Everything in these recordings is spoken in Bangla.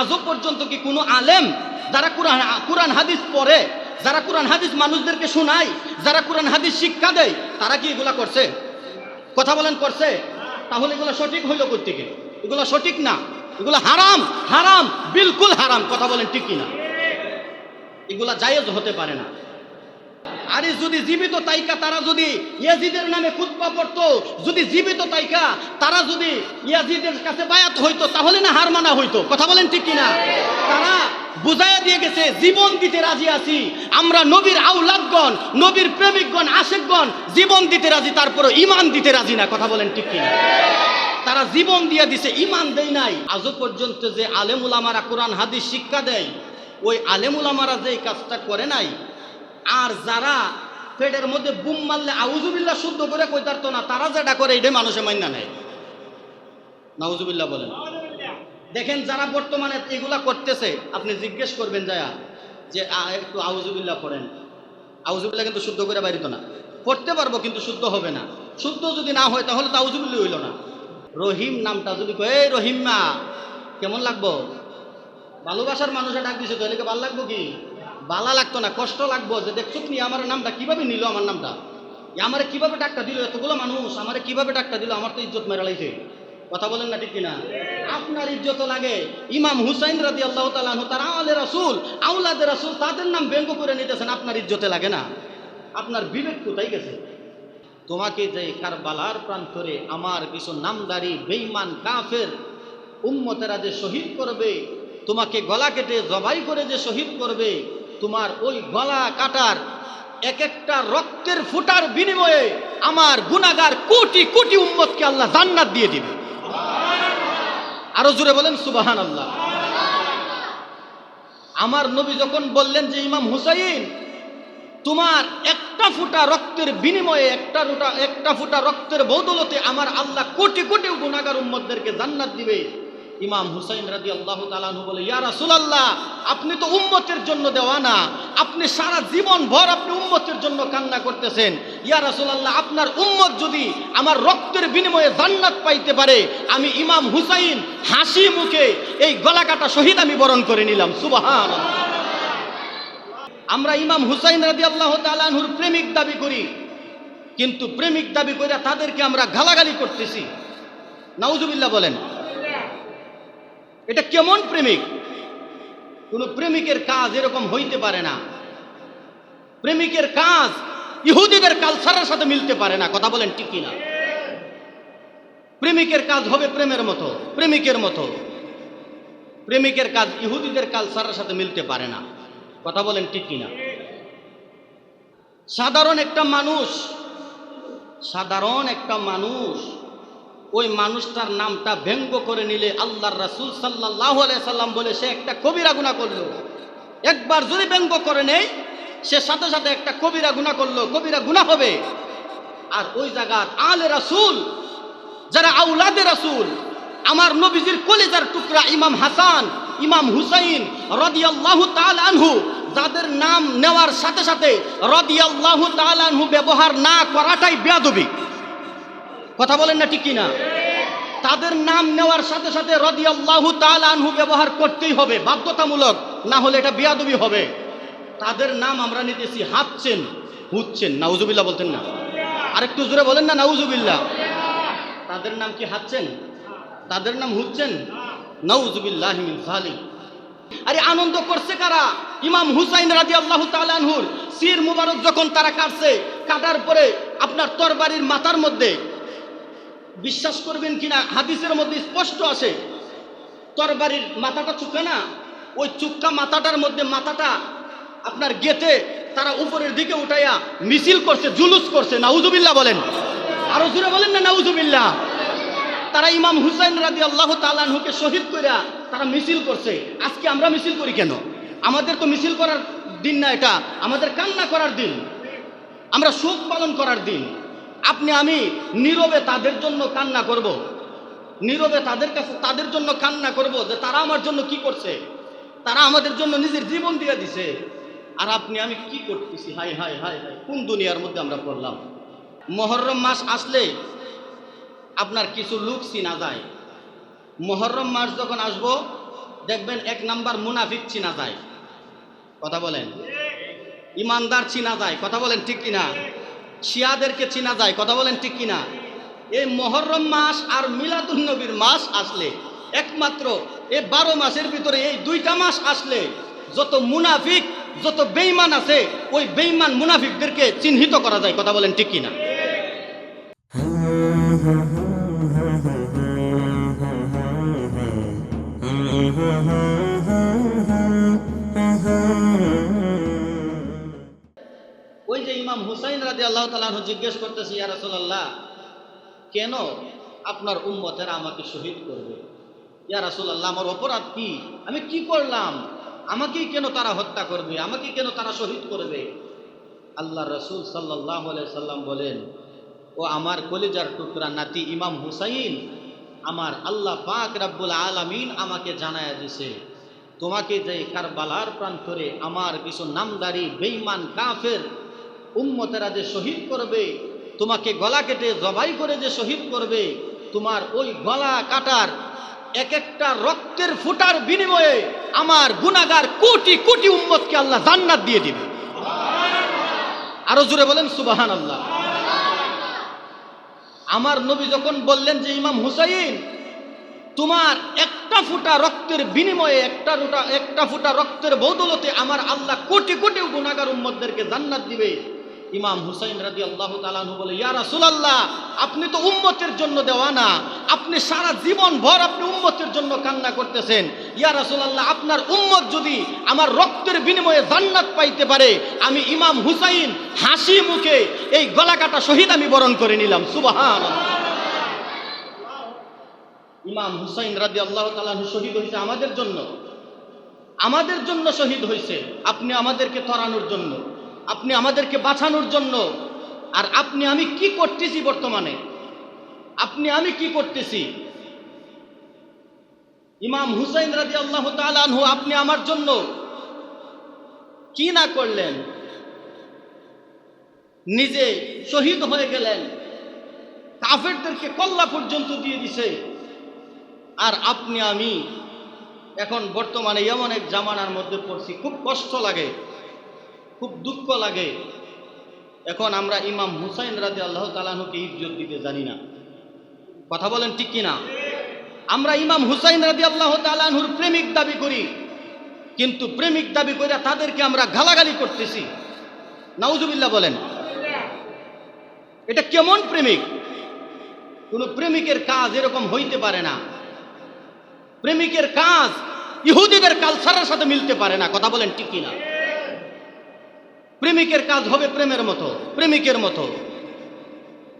আজও পর্যন্ত কি কোনো আলেম যারা কোরআন কোরআন হাদিস পড়ে, যারা কোরআন হাদিস মানুষদেরকে শোনায়, যারা কোরআন হাদিস শিক্ষা দেয়, তারা কি এগুলা করছে? কথা বলেন, করছে? তাহলে এগুলো সঠিক হইল থেকে এগুলো সঠিক না? এগুলো হারাম হারাম, বিলকুল হারাম, কথা বলেন ঠিক কিনা? এগুলা জায়েজ হতে পারে না। আরে যদি জীবিত তাইকা, তারা যদি ইয়াজিদের নামে খুতবা পড়তো, যদি জীবিত তাইকা, তারা যদি ইয়াজিদের কাছে বায়াত হইতো, তাহলে না হার মানা হইতো। কথা বলেন ঠিক কিনা? তারা বুঝাইয়া দিয়ে গেছে, জীবন দিতে রাজি আছি। আমরা নবীর আউলাদগণ নবীর প্রেমিকগণ, আশেকগণ, জীবন দিতে রাজি তারপরে ইমান দিতে রাজি না। কথা বলেন ঠিক কিনা? তারা জীবন দিয়ে দিছে ইমান দেয় নাই। আজও পর্যন্ত যে আলেমুল আমারা কোরআন, হাদিস শিক্ষা দেয়, ওই আলেমুল আমারা যে কাজটা করে নাই আর যারা পেটের মধ্যে বুম মারলে আউজুবিল্লাহ শুদ্ধ করে কইতারতো না, তারা যেটা করে এটাই মানুষে মান্য নেয়। নাউজুবিল্লাহ বলেন। দেখেন যারা বর্তমানে এগুলা করতেছে, আপনি জিজ্ঞেস করবেন যায়া যে একটু আউজুবিল্লাহ পড়েন। আউজুবিল্লা কিন্তু শুদ্ধ করে বাড়িত না। পড়তে পারব কিন্তু শুদ্ধ হবে না। শুদ্ধ যদি না হয় তাহলে তো আউজুবিল্লাহ হইল না। রহিম নামটা যদি এই রহিমা কেমন লাগবো? ভালোবাসার মানুষে ডাক দিছে তো এলাকে ভালো লাগবো কি? ভালো লাগতো না, কষ্ট লাগবো যে দেখছ তুমি আমার নামটা কীভাবে নিল আমার নামটা? আমারে কীভাবে ডাকটা দিল? এতগুলো মানুষ আমারে কীভাবে ডাকটা দিল? আমার তো ইজ্জত মেরা লাইছে। কথা বলেন না ঠিক কিনা? আপনার ইজ্জত লাগে। ইমাম হুসাইন রাদি আল্লাহ তালাহ তার আলে রাসুল আউলাদে রাসুল, তাদের নাম ব্যঙ্গ করে নিতেছেন, আপনার ইজ্জতে লাগে না। আপনার বিবেক কোথায় গেছে? তোমাকে যে কারবালার প্রান্তরে আমার কিছু নামদারি বেইমান কাফের উম্মতেরা যে শহীদ করবে, তোমাকে গলা কেটে জবাই করে যে শহীদ করবে তোমার ওই গলা কাটার এক একটা রক্তের ফুটার বিনিময়ে আমার গুনাগার কোটি কোটি উম্মতকে আল্লাহ জান্নাত দিয়ে দিবে। আরও জোরে বলেন সুবাহান আল্লাহ আমার নবী যখন বললেন যে, ইমাম হুসাইন, তোমার একটা ফুটা রক্তের বিনিময়ে একটা একটা ফুটা রক্তের বদৌলতে আমার আল্লাহ কোটি কোটি গুণাগার উম্মতদেরকে জান্নাত দিবে। ইমাম হুসাইন রাজি আল্লাহ তালানহু বলে, ইয়া রাসূলুল্লাহ, আপনি তো উম্মতের জন্য দেওয়া না। আপনি সারা জীবন ভর আপনি উম্মতের জন্য কান্না করতেছেন। ইয়া রাসূলুল্লাহ, আপনার উম্মত যদি আমার রক্তের বিনিময়ে জান্নাত পাইতে পারে, আমি ইমাম হুসাইন হাসি মুখে এই গলা কাটা শহীদ আমি বরণ করে নিলাম। সুবহানাল্লাহ। আমরা ইমাম হুসাইন রাজি আল্লাহ তালানহুর প্রেমিক দাবি করি। কিন্তু প্রেমিক দাবি করে তাদেরকে আমরা গালাগালি করতেছি। নাউজুবিল্লাহ বলেন এটা কেমন প্রেমিক? কোন প্রেমিকের কাজ এরকম হইতে পারে না। প্রেমিকের কাজ ইহুদিদের কালচারের সাথে মিলতে পারে না, কথা বলেন ঠিক কিনা? প্রেমিকের কাজ হবে প্রেমের মতো, প্রেমিকের মতো। প্রেমিকের কাজ ইহুদিদের কালচারের সাথে মিলতে পারে না, কথা বলেন ঠিক কিনা? সাধারণ একটা মানুষ, সাধারণ একটা মানুষ ওই মানুষটার নামটা ব্যঙ্গ করে নিলে আল্লাহর রাসুল সাল্লাহ সাল্লাম বলে, সে একটা কবিরা গুণা করল। একবার যদি ব্যঙ্গ করে নেই, সে সাথে সাথে একটা কবিরা গুণা করল, কবিরা গুণা হবে। আর ওই জায়গার আলে রাসুল, যারা আউলাদে রাসুল, আমার নবীজির কলেজার টুকরা ইমাম হাসান, ইমাম হুসাইন রদিয়াল্লাহু তাআলা আনহু, যাদের নাম নেওয়ার সাথে সাথে রদিয়াল্লাহু তাআলা আনহু ব্যবহার না করাটাই বেয়াদবি। কথা বলেন না ঠিক কিনা? তাদের নাম নেওয়ার সাথে সাথে রদিয়াল্লাহু তাআলা আনহু ব্যবহার করতেই হবে, বাধ্যতামূলক, না হলে এটা বেয়াদবি হবে। তাদের নাম আমরা নিতেছি হাঁটছেন হুচ্ছেন নাউজুবিল্লাহ বলতেন না? আরেকটু জোরে বলেন না, নাউজুবিল্লাহ। তাদের নাম কি হাঁটছেন তাদের নাম হুচ্ছেন নাউজুবিল্লাহ আরে আনন্দ করছে কারা? ইমাম হুসাইন রাজি আল্লাহ তালানহুর সির মুবারক যখন তারা কাটছে কাটার পরে আপনার তরবারির মাথার মধ্যে বিশ্বাস করবেন কিনা? হাদিসের মধ্যে স্পষ্ট আছে। তরবারির মাথাটা চুকে না? ওই চুক্কা মাথাটার মধ্যে মাথাটা আপনার গেতে তারা উপরের দিকে উঠাইয়া মিছিল করছে, জুলুস করছে। নাউজুবিল্লাহ বলেন। আরও জুড়ে বলেন না, নাউজুবিল্লাহ। তারা ইমাম হুসাইন রাজি আল্লাহ তালানহুকে শহীদ কইরা তারা মিছিল করছে। আজকে আমরা মিছিল করি কেন? আমাদের তো মিছিল করার দিন না এটা। আমাদের কান্না করার দিন। আমরা শোক পালন করার দিন। আপনি, আমি নীরবে তাদের জন্য কান্না করব। নীরবে তাদের কাছে, তাদের জন্য কান্না করব যে তারা আমার জন্য কি করছে। তারা আমাদের জন্য নিজের জীবন দিয়ে দিছে। আর আপনি, আমি কি করতেছি? হাই হাই হাই কোন দুনিয়ার মধ্যে আমরা পড়লাম? মহরম মাস আসলে আপনার কিছু লুক চিনা যায়। মহরম মাস যখন আসব, দেখবেন এক নাম্বার মুনাফিক চিনা যায়। কথা বলেন? ইমানদার চিনা যায়। কথা বলেন ঠিক কিনা? শিয়াদেরকে চিনা যায়, কথা বলেন ঠিক কিনা? এই মহরম মাস আর মিলাদুল নবীর মাস আসলে, একমাত্র এই বারো মাসের ভিতরে এই দুইটা মাস আসলে, যত মুনাফিক, যত বেইমান আছে, ওই বেইমান মুনাফিকদেরকে চিহ্নিত করা যায়, কথা বলেন ঠিক কিনা? ওই রাজি আল্লাহ তালাহ জিজ্ঞেস করতেছে, ইয়া রাসূলুল্লাহ, কেন আপনার উম্মতেরা আমাকে শহীদ করবে? ইয়া রাসূলুল্লাহ, আমার অপরাধ কি? আমি কি করলাম? আমাকেই কেন তারা হত্যা করবে? আমাকে কেন তারা শহীদ করবে? আল্লাহ রসুল সাল্লাহ সাল্লাম বলেন, ও আমার কলিজার টুকরা নাতি ইমাম হুসাইন, আমার আল্লাহ পাক রাব্বুল আলামিন আমাকে জানায়া দিছে, তোমাকে যে কারবালার প্রান্তরে আমার কিছু নামদারি বেইমান কাফের উম্মতেরা যে শহীদ করবে, তোমাকে গলা কেটে জবাই করে যে শহীদ করবে, তোমার ওই গলা কাটার এক একটা রক্তের ফুটার বিনিময়ে আমার গুনাগার কোটি কোটি উম্মতকে আল্লাহ জান্নাত দিয়ে দিবে। আরও জোরে বলেন সুবাহান আল্লাহ আমার নবী যখন বললেন যে, ইমাম হুসাইন, তোমার একটা ফুটা রক্তের বিনিময়ে একটা ফুটা একটা ফুটা রক্তের বদৌলতে আমার আল্লাহ কোটি কোটি গুণাগার উম্মতদেরকে জান্নাত দিবে। ইমাম হুসাইন রাজি আল্লাহ তালানু বলে, ইয়া রাসূলুল্লাহ, আপনি তো উম্মতের জন্য দেওয়া না। আপনি সারা জীবন ভর আপনি উম্মতের জন্য কান্না করতেছেন। ইয়া রাসূলুল্লাহ, আপনার উম্মত যদি আমার রক্তের বিনিময়ে জান্নাত পাইতে পারে, আমি ইমাম হুসাইন হাসি মুখে এই গলা কাটা শহীদ আমি বরণ করে নিলাম। সুবাহান ইমাম হুসাইন রাজি আল্লাহ তালাহু শহীদ হয়েছে আমাদের জন্য। আমাদের জন্য শহীদ হয়েছে। আপনি আমাদেরকে তরানোর জন্য। আপনি আমাদেরকে বাঁচানোর জন্য। আর আপনি, আমি কি করতেছি বর্তমানে? আপনি, আমি কি করতেছি? ইমাম হুসাইন রাজি আল্লাহ তালানহু আপনি আমার জন্য কি না করলেন? নিজে শহীদ হয়ে গেলেন। কাফেরদেরকে কল্লা পর্যন্ত দিয়ে দিছে। আর আপনি, আমি এখন বর্তমানে এমন এক জামানার মধ্যে পড়ছি, খুব কষ্ট লাগে। খুব দুঃখ লাগে। এখন আমরা ইমাম হুসাইন রাজি আল্লাহ তালাহুকে ইজ্জত দিতে জানি না। কথা বলেন ঠিক কিনা? আমরা ইমাম হুসাইন রাজি আল্লাহ তালাহুর প্রেমিক দাবি করি, কিন্তু প্রেমিক দাবি করে তাদেরকে আমরা গালাগালি করতেছি। নাউজুবিল্লাহ বলেন। এটা কেমন প্রেমিক? কোন প্রেমিকের কাজ এরকম হইতে পারে না। প্রেমিকের কাজ ইহুদিদের কালচারের সাথে মিলতে পারে না। কথা বলেন ঠিক কিনা? প্রেমিকের কাজ হবে প্রেমের মতো, প্রেমিকের মতো।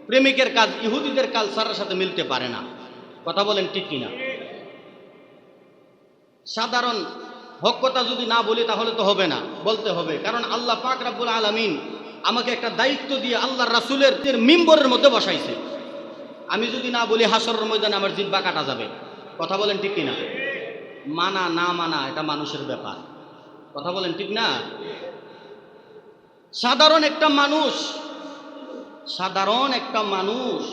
প্রেমিকের কাজ ইহুদিদের কালচারের সাথে মিলতে পারে না। কথা বলেন ঠিক কিনা? সাধারণ হক কথা যদি না বলি তাহলে তো হবে না, বলতে হবে। কারণ আল্লাহ পাক রাব্বুল আলামিন আমাকে একটা দায়িত্ব দিয়ে আল্লাহর রাসূলের মিম্বরের মধ্যে বসাইছে। আমি যদি না বলি হাসরের ময়দানে আমার জিব্বা কাটা যাবে। কথা বলেন ঠিক কিনা? মানা না মানা, এটা মানুষের ব্যাপার। কথা বলেন ঠিক না? সাধারণ একটা মানুষ, সাধারণ একটা মানুষ,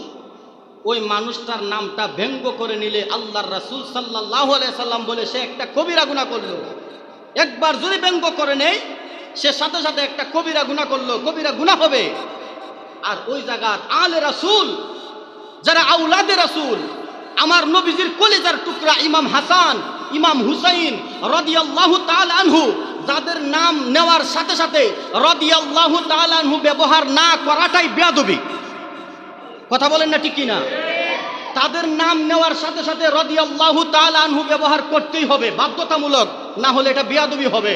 ওই মানুষটার নামটা ব্যঙ্গ করে নিলে আল্লাহর রাসুল সাল্লাহ সাল্লাম বলে সে একটা কবিরা গুণা করল। একবার যদি ব্যঙ্গ করে নেই সে সাথে সাথে একটা কবিরা গুণা করল, কবিরা গুণা হবে। আর ওই জায়গা আলে রাসুল, যারা আউলাদে রাসুল, আমার নবীজির কলিজার টুকরা ইমাম হাসান, ইমাম হুসাইন রদিয়াল্লাহু তাল আনহু যাদের নাম নেওয়ার সাথে সাথে রদিয়াল্লাহু তাআলা আনহু ব্যবহার না করাটাই বেয়াদবি। কথা বলেন না ঠিক না তাদের নাম নেওয়ার সাথে সাথে রদিয়াল্লাহু তাআলা আনহু ব্যবহার করতেই হবে, বাধ্যতামূলক, না হলে এটা বেয়াদবি হবে।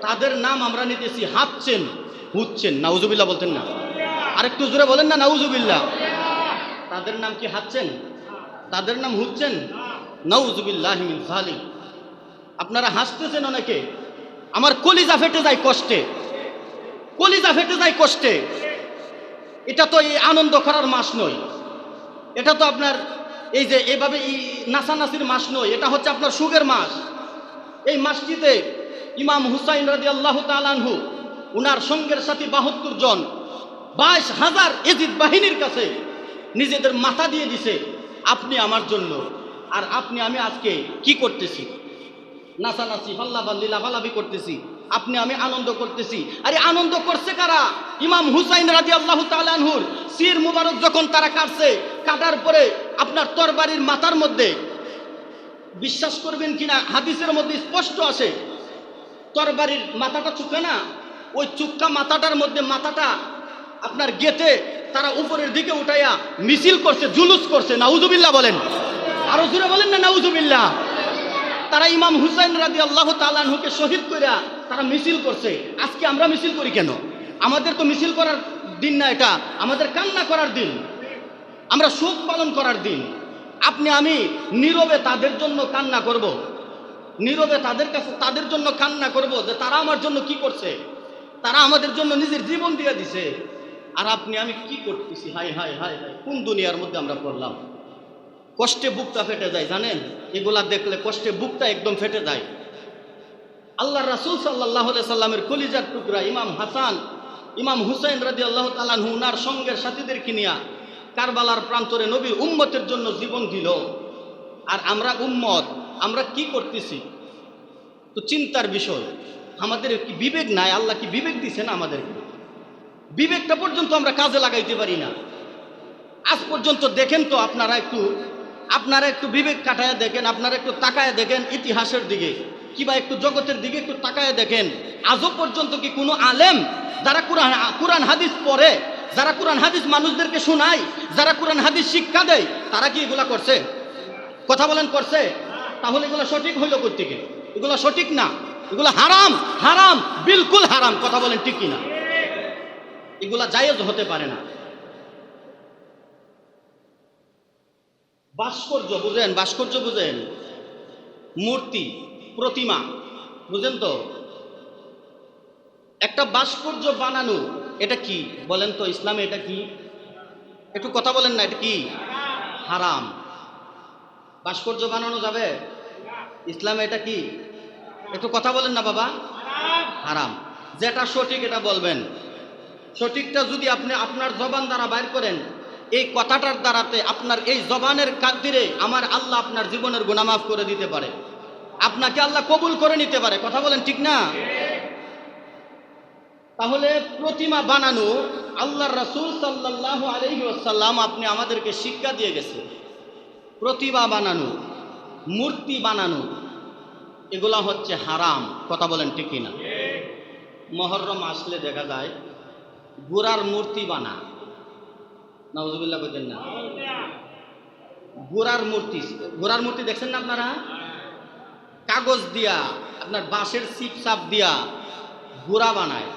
তাদের নাম আমরা নিতেছি হাঁটছেন হুচ্ছেন নাউজুবিল্লাহ বলতেন না। আরেকটু জোরে বলেন না, নাউজুবিল্লাহ। তাদের নাম কি হাঁটছেন তাদের নাম হুচ্ছেন নৌজুবিল্লাহ জালিম আপনারা হাসতেছেন অনেকে আমার কলিজা ফেটে যায় কষ্টে। কলিজা ফেটে যায় কষ্টে। এটা তো এই আনন্দ করার মাস নয়। এটা তো আপনার এই যে এভাবে এই নাসানাসির মাস নয়, এটা হচ্ছে আপনার সুখের মাস। এই মাসটিতে ইমাম হুসাইন রাজি আল্লাহ তালানহু উনার সঙ্গের সাথী বাহাত্তর জন, বাইশ হাজার এজিদ বাহিনীর কাছে নিজেদের মাথা দিয়ে দিছে, আপনি আমার জন্য, আর আপনি আমি আজকে কি করতেছি? নাচানাচি ফাল্লাফাল্লি লাফালাফি করতেছি। আপনি, আমি আনন্দ করতেছি। আরে আনন্দ করছে কারা? ইমাম হুসাইন রাজি আল্লাহ তালানহুর সির মুবারক যখন তারা কাটছে কাটার পরে আপনার তরবারির মাথার মধ্যে, বিশ্বাস করবেন কিনা, হাদিসের মধ্যে স্পষ্ট আছে, তরবারির মাথাটা চুকে না? ওই চুক্কা মাথাটার মধ্যে মাথাটা আপনার গেতে তারা উপরের দিকে উঠাইয়া মিছিল করছে, জুলুস করছে, নাউজুবিল্লাহ বলেন। আরও জুড়ে বলেন না, নাউজুবিল্লাহ। তারা ইমাম হুসাইন রাজি আল্লাহ তালানহুকে শহীদ করিয়া তারা মিছিল করছে। আজকে আমরা মিছিল করি কেন? আমাদের তো মিছিল করার দিন না এটা, আমাদের কান্না করার দিন। আমরা শোক পালন করার দিন। আপনি, আমি নীরবে তাদের জন্য কান্না করব। নীরবে তাদের কাছে, তাদের জন্য কান্না করব যে তারা আমার জন্য কি করছে? তারা আমাদের জন্য নিজের জীবন দিয়ে দিছে। আর আপনি, আমি কি করতেছি? হাই হাই হাই হাই কোন দুনিয়ার মধ্যে আমরা পড়লাম? কষ্টে বুকটা ফেটে যায়, জানেন? এগুলা দেখলে কষ্টে বুকটা একদম ফেটে যায়। আল্লাহ রাসুল সাল্লাহ সাল্লামের কলিজার টুকরা ইমাম হাসান, ইমাম হুসাইন রাজি আল্লাহ তালানহু উনার সঙ্গের সাথীদের কিনিয়া কারবালার প্রান্তরে নবীর উম্মতের জন্য জীবন দিল। আর আমরা উম্মত, আমরা কি করতেছি? তো চিন্তার বিষয়, আমাদের কি বিবেক নাই? আল্লাহ কি বিবেক দিছেন আমাদেরকে? বিবেকটা পর্যন্ত আমরা কাজে লাগাইতে পারি না। আজ পর্যন্ত দেখেন তো আপনারা একটু আপনারা একটু বিবেক কাটায় দেখেন, আপনারা একটু তাকায় দেখেন ইতিহাসের দিকে। কিবা একটু জগতের দিকে একটু তাকায় দেখেন। আজও পর্যন্ত কি কোনো আলেম যারা কোরআন কোরআন হাদিস পড়ে, যারা কোরআন হাদিস মানুষদেরকে শোনায়, যারা কোরআন হাদিস শিক্ষা দেয়, তারা কি এগুলা করছে? কথা বলেন, করছে? তাহলে এগুলো সঠিক হইল কোথেকে এগুলো সঠিক না? এগুলো হারাম হারাম, বিলকুল হারাম, কথা বলেন ঠিক কিনা? এগুলা জায়েজ হতে পারে না। ভাস্কর্য, বুঝেন ভাস্কর্য বুঝেন। মূর্তি, প্রতিমা, বুঝেন তো? একটা ভাস্কর্য বানানো, এটা কি? বলেন তো, ইসলামে এটা কি? একটু কথা বলেন না, এটা কি? হারাম। ভাস্কর্য বানানো যাবে? ইসলামে এটা কি? একটু কথা বলেন না, বাবা। হারাম। যেটা সঠিক, এটা বলবেন। সঠিকটা যদি আপনি আপনার জবান দ্বারা বাইর করেন এই কথাটার দ্বারাতে আপনার এই জবানের কাদিরে আমার আল্লাহ আপনার জীবনের গুণামাফ করে দিতে পারে। আপনাকে আল্লাহ কবুল করে নিতে পারে। কথা বলেন ঠিক না? তাহলে প্রতিমা বানানো আল্লাহ রসুল সাল্লাহ আলহি আপনি আমাদেরকে শিক্ষা দিয়ে গেছে প্রতিমা বানানো, মূর্তি বানানো, এগুলা হচ্ছে হারাম। কথা বলেন ঠিক না মহরম আসলে দেখা যায় গোড়ার মূর্তি বানা। নওয়াজুবিল্লাহ বলছেন না। গোড়ার মূর্তি গোড়ার মূর্তি দেখছেন না আপনারা? কাগজ দিয়া, আপনার বাঁশের সিপ সাপ দিয়া গোড়া বানায়।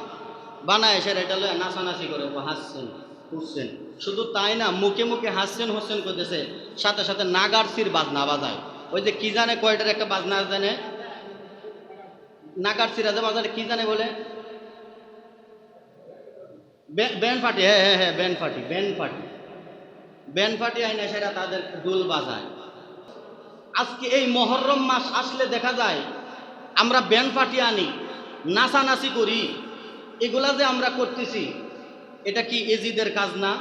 বানায় সেটা এটা লয়ে নাচানাচি করে হাসছেন, উঠছেন। শুধু তাই না, মুখে মুখে হাসছেন হোসেন করতেছে। সাথে সাথে নাগারসির বাজনা বাজায়। ওই যে কি জানে কয়টার একটা বাজনা জানে? নাগারসির আছে, বাজারে কি জানে বলে? ব্যান্ড পার্টি হ্যাঁ হ্যাঁ হ্যাঁ band party band party band party আইনে সেটা তাদের দোল বাজায়। আজকে এই মহরম মাস আসলে দেখা যায়, আমরা ব্যান্ড পার্টি আনি, নাচানাচি করি, এগুলা যে আমরা করতেছি, এটা কি এজিদের কাজ না?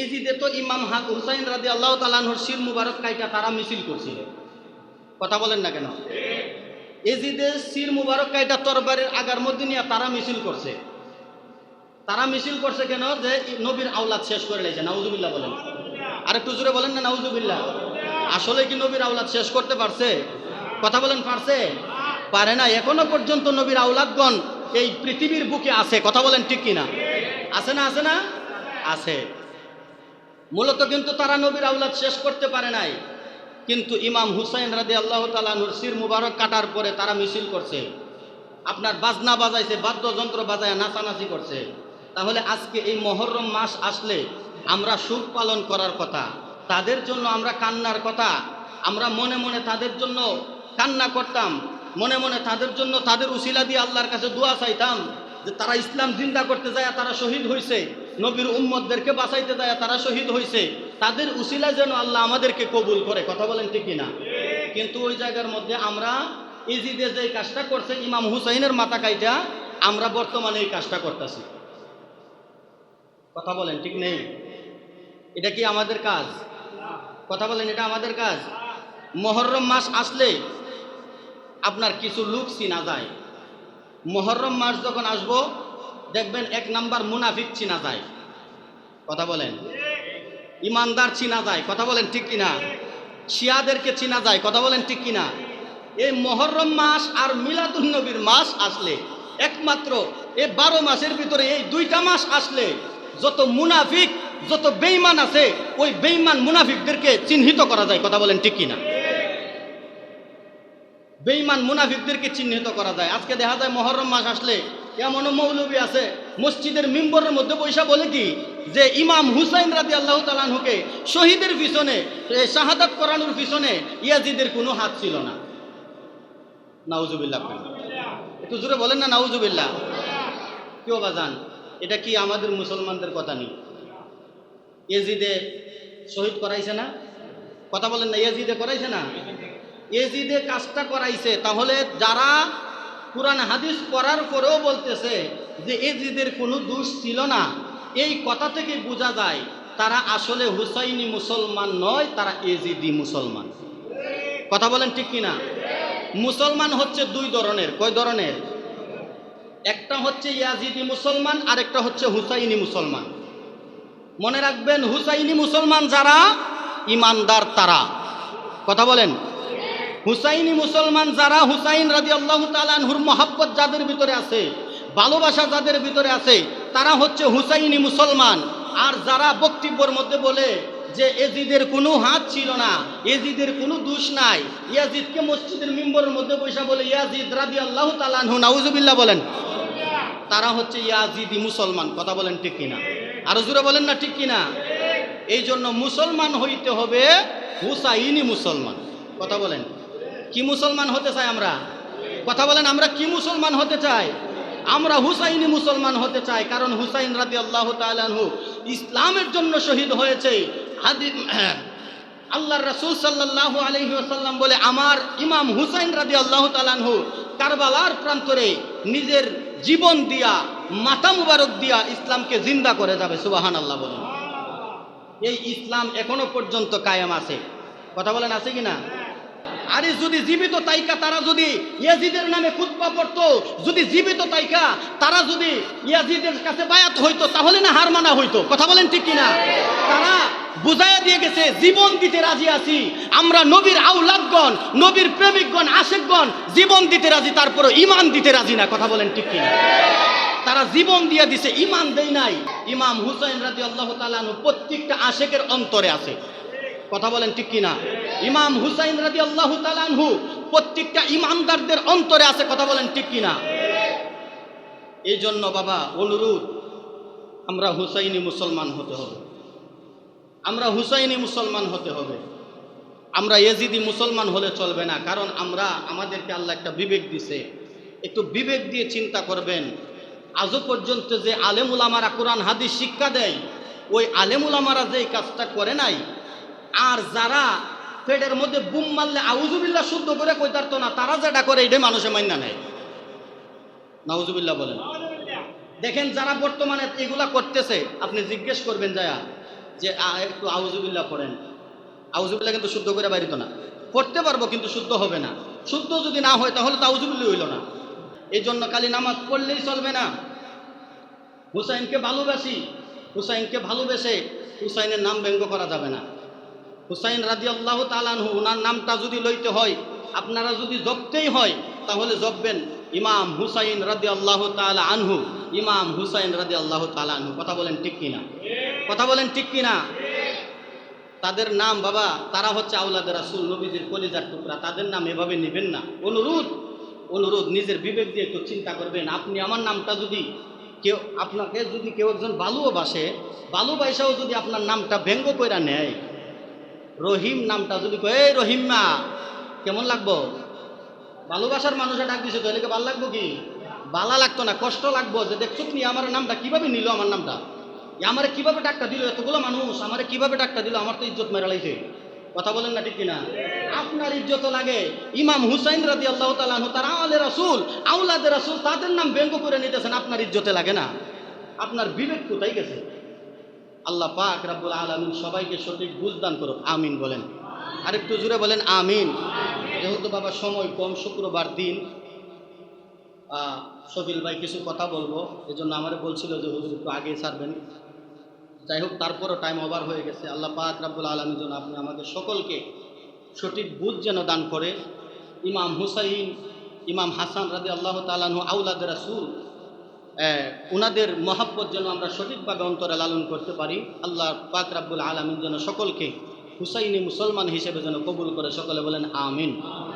এজিদে তো ইমাম হাক হুসাইন রাজি আল্লাহ তালানহর শির মুবারক কাইটা তারা মিছিল করছিল। কথা বলেন না কেন? এজিদে শির মুবারক কাইটা তরবারের আগার মধ্যে নিয়ে তারা মিছিল করছে। তারা মিছিল করছে কেন? যে নবীর আওলাদ শেষ করে নিয়েছে, নাউজুবিল্লাহ বলেন। আর একটু জোরে বলেন না, নাউজুবিল্লাহ। আসলে কি নবীর আওলাদ শেষ করতে পারছে? কথা বলেন, পারছে? পারে না। এখনও পর্যন্ত নবীর আওলাদগণ এই পৃথিবীর বুকে আছে। কথা বলেন ঠিক কিনা? আছে না আছে না? আছে। মূলত কিন্তু তারা নবীর আওলাদ শেষ করতে পারে নাই। কিন্তু ইমাম হুসাইন রাদি আল্লাহ তালানুর সির মুবারক কাটার পরে তারা মিছিল করছে। আপনার বাজনা বাজাইছে, বাদ্যযন্ত্র বাজায় নাচানাচি করছে। তাহলে আজকে এই মহরম মাস আসলে আমরা সুখ পালন করার কথা। তাদের জন্য আমরা কান্নার কথা। আমরা মনে মনে তাদের জন্য কান্না করতাম। মনে মনে তাদের জন্য তাদের উশিলা দিয়ে আল্লাহর কাছে দোয়া চাইতাম যে তারা ইসলাম জিন্দা করতে যায়, তারা শহীদ হয়েছে নবীর উম্মতদেরকে বাঁচাইতে যায়, তারা শহীদ হয়েছে তাদের উশিলা যেন আল্লাহ আমাদেরকে কবুল করে, কথা বলেন ঠিক না কিন্তু ওই জায়গার মধ্যে আমরা ইজিদে যে কাজটা করছে, ইমাম হুসাইনের মাথা কাইটা আমরা বর্তমানে এই কাজটা করতেছি। কথা বলেন, ঠিক নেই। এটা কি আমাদের কাজ? কথা বলেন, এটা আমাদের কাজ? মহরম মাস আসলে আপনার কিছু লুক চিনা যায়। মহরম মাস যখন আসব, দেখবেন এক নাম্বার মুনাফিক চিনা যায়। কথা বলেন। ইমানদার চিনা যায়। কথা বলেন, ঠিক কিনা? শিয়াদেরকে চিনা যায়। কথা বলেন, ঠিক কিনা? এই মহরম মাস আর মিলাদুল নবীর মাস আসলে, একমাত্র এই বারো মাসের ভিতরে এই দুইটা মাস আসলে যত মুনাফিক, যত বেইমান আছে, ওই বেইমান মুনাফিকদেরকে চিহ্নিত করা যায়, কথা বলেন ঠিক কিনা? বেইমান মুনাফিকদেরকে চিহ্নিত করা যায়। আজকে দেখা যায় মহরম মাস আসলে, এমনও মৌলবী আছে, মসজিদের মিম্বরের মধ্যে পয়সা বলে কি, যে ইমাম হুসাইন রাজি আল্লাহ তালানহুকে শহীদের পিছনে শাহাদাত করানোর পিছনে ইয়াজিদের কোনো হাত ছিল না। নাউজুবিল্লাহ। একটু জোরে বলেন না, নাউজুবিল্লাহ। কেউ বা বাজান এটা কি আমাদের মুসলমানদের কথা নেই এজিদে শহীদ করাইছে না? কথা বলেন না এজিদে করাইছে না? এজিদে কাজটা করাইছে, তাহলে যারা কোরআন, হাদিস করার পরেও বলতেছে যে এজিদের কোনো দোষ ছিল না, এই কথা থেকে বোঝা যায় তারা আসলে হুসাইনি মুসলমান নয়, তারা এজিদি মুসলমান। কথা বলেন ঠিক কিনা? মুসলমান হচ্ছে দুই ধরনের, কয় ধরনের? একটা হচ্ছে ইয়াজিদি মুসলমান আর একটা হচ্ছে হুসাইনি মুসলমান। মনে রাখবেন, হুসাইনি মুসলমান যারা, ইমানদার তারা। কথা বলেন। হুসাইনি মুসলমান যারা, হুসাইন রাজি আল্লাহ তালানহুর মহাব্বত যাদের ভিতরে আছে, ভালোবাসা যাদের ভিতরে আছে, তারা হচ্ছে হুসাইনি মুসলমান। আর যারা বক্তব্যর মধ্যে বলে যে এজিদের কোনো হাত ছিল না এজিদের কোনো দোষ নাই, ইয়াজিদকে মসজিদের মিম্বরের মধ্যে পয়সা বলে, ইয়াজিদ রাজি আল্লাহ তালানহু নাউজুবিল্লাহ বলেন। তারা হচ্ছে ইয়াজিদি মুসলমান, কথা বলেন ঠিক কিনা? আরও জোরে বলেন না ঠিক কিনা? এই জন্য মুসলমান হইতে হবে হুসাইনি মুসলমান, কথা বলেন। কি মুসলমান হতে চাই আমরা? কথা বলেন, আমরা কি মুসলমান হতে চাই? আমরা হুসাইনি মুসলমান হতে চাই, কারণ হুসাইন রাদি আল্লাহ তালু ইসলামের জন্য শহীদ হয়েছে। আল্লাহ রসুল সাল্লাহ আলহি আসাল্লাম বলে, আমার ইমাম হুসাইন রাদি আল্লাহ তালানহু কারবালার প্রান্তরে নিজের জীবন দিয়া মাথা মুবারক দিয়া ইসলামকে জিন্দা করে যাবে সুবাহান আল্লাহ বলুন। এই ইসলাম এখনও পর্যন্ত কায়েম আছে। কথা বলেন, আছে কি না? আরে যদি জীবিত তাইকা, তারা যদি ইয়াজিদের নামে খুতবা পড়তো, যদি জীবিত তাইকা, তারা যদি ইয়াজিদের কাছে বায়াত হইতো, তাহলে না হার মানা হইতো। কথা বলেন ঠিক কিনা? তারা বুঝাইয়া দিয়ে গেছে, জীবন দিতে রাজি আছি। আমরা নবীর আউলাদগণ নবীর প্রেমিকগণ, আশেকগণ, জীবন দিতে রাজি তারপরে ইমান দিতে রাজি না। কথা বলেন ঠিক কিনা? তারা জীবন দিয়ে দিছে ইমান দেই নাই। ইমাম হুসাইন রাজি আল্লাহ তালানু প্রত্যেকটা আশেকের অন্তরে আছে। কথা বলেন ঠিক কিনা? ইমাম হুসাইন রাজি আল্লাহ তালানহু প্রত্যেকটা ইমানদারদের অন্তরে আছে। কথা বলেন ঠিক কিনা? এই জন্য বাবা, অনুরোধ, আমরা হুসাইনি মুসলমান হতে হবে। আমরা হুসাইনি মুসলমান হতে হবে। আমরা এজিদি মুসলমান হলে চলবে না কারণ আমরা আমাদেরকে আল্লাহ একটা বিবেক দিছে। একটু বিবেক দিয়ে চিন্তা করবেন আজও পর্যন্ত যে আলেমুলামারা কোরআন হাদিস শিক্ষা দেয় ওই আলেমুলামারা যে এই কাজটা করে নাই আর যারা পেটের মধ্যে বুম মারলে আউজুবিল্লা শুদ্ধ করে কইতার তো না তারা যেটা করে এটাই মানুষে মান্যা নেয়। নাউজুবিল্লাহ বলেন। দেখেন যারা বর্তমানে এগুলা করতেছে আপনি জিজ্ঞেস করবেন যায়া যে একটু আউজুবিল্লাহ পড়েন। আউজুবিল্লাহ কিন্তু শুদ্ধ করে বাড়িত না। পড়তে পারব কিন্তু শুদ্ধ হবে না। শুদ্ধ যদি না হয় তাহলে তো আউজুবিল্লাহ হইল না। এই জন্য খালি নামাজ পড়লেই চলবে না। হুসাইনকে ভালোবাসি। হুসাইনকে ভালোবেসে হুসাইনের নাম ব্যঙ্গ করা যাবে না। হুসাইন রাজি আল্লাহ তালানহু ওনার নামটা যদি লইতে হয়, আপনারা যদি জপতেই হয়, তাহলে জপবেন। ইমাম হুসাইন রাদি আল্লাহ তালা আনহু, ইমাম হুসাইন রাদি আল্লাহ তালা আনহু, কথা বলেন ঠিক কিনা? কথা বলেন ঠিক কিনা? তাদের নাম বাবা, তারা হচ্ছে আউলাদের রাসুল, নবীজির কলিজার টুকরা, তাদের নাম এভাবে নেবেন না। অনুরোধ অনুরোধ, নিজের বিবেক দিয়ে একটু চিন্তা করবেন। আপনি আমার নামটা যদি কেউ, আপনাকে যদি কেউ একজন ভালোবাসে ভালোবাসাও যদি আপনার নামটা ব্যঙ্গ কইরা নেয়, রহিম নামটা যদি এই রহিমা কেমন লাগবো? ভালোবাসার মানুষে ডাক দিছে তো, এলাকে ভালো লাগবো কি? ভালো লাগতো না, কষ্ট লাগবো যে দেখছ নি, আমার নামটা কীভাবে নিল, আমার নামটা? আমারে কীভাবে ডাকটা দিল, এতগুলো মানুষ, আমারে কীভাবে ডাকটা দিল, আমার তো ইজ্জত মেরা লাগছে কথা বলেন না ঠিক কিনা? আপনার ইজ্জত লাগে। ইমাম হুসাইন রাজি আল্লাহ তালাহু তারা আলে রাসুল আউলাদে রাসুল, তাদের নাম ব্যঙ্গ করে নিতেছেন, আপনার ইজ্জতে লাগে না। আপনার বিবেক কোথায় গেছে? আল্লাহ পাক রাব্বুল আলামিন সবাইকে সঠিক বুঝদান করুক, আমিন বলেন। আরেকটু জুড়ে বলেন, আমিন। যেহেতু বাবা সময় কম, শুক্রবার দিন শফিল ভাই কিছু কথা বলব। এই জন্য আমার বলছিল যে, হুজুর, একটু আগে ছাড়বেন। যাই হোক, তারপরও টাইম ওভার হয়ে গেছে। আল্লাহ পাক রাব্বুল আলমীর জন্য আপনি আমাদের সকলকে সঠিক বুঝ যেন দান করে। ইমাম হুসাইন, ইমাম হাসান রাদি আল্লাহ তালাহু আউলাদ রাসুল ওনাদের মহাব্বত যেন আমরা সঠিকভাবে অন্তরে লালন করতে পারি। আল্লাহ পাক রাব্বুল আলমীর যেন সকলকে হুসাইনি মুসলমান হিসেবে যেন কবুল করে সকলে বলেন আমিন।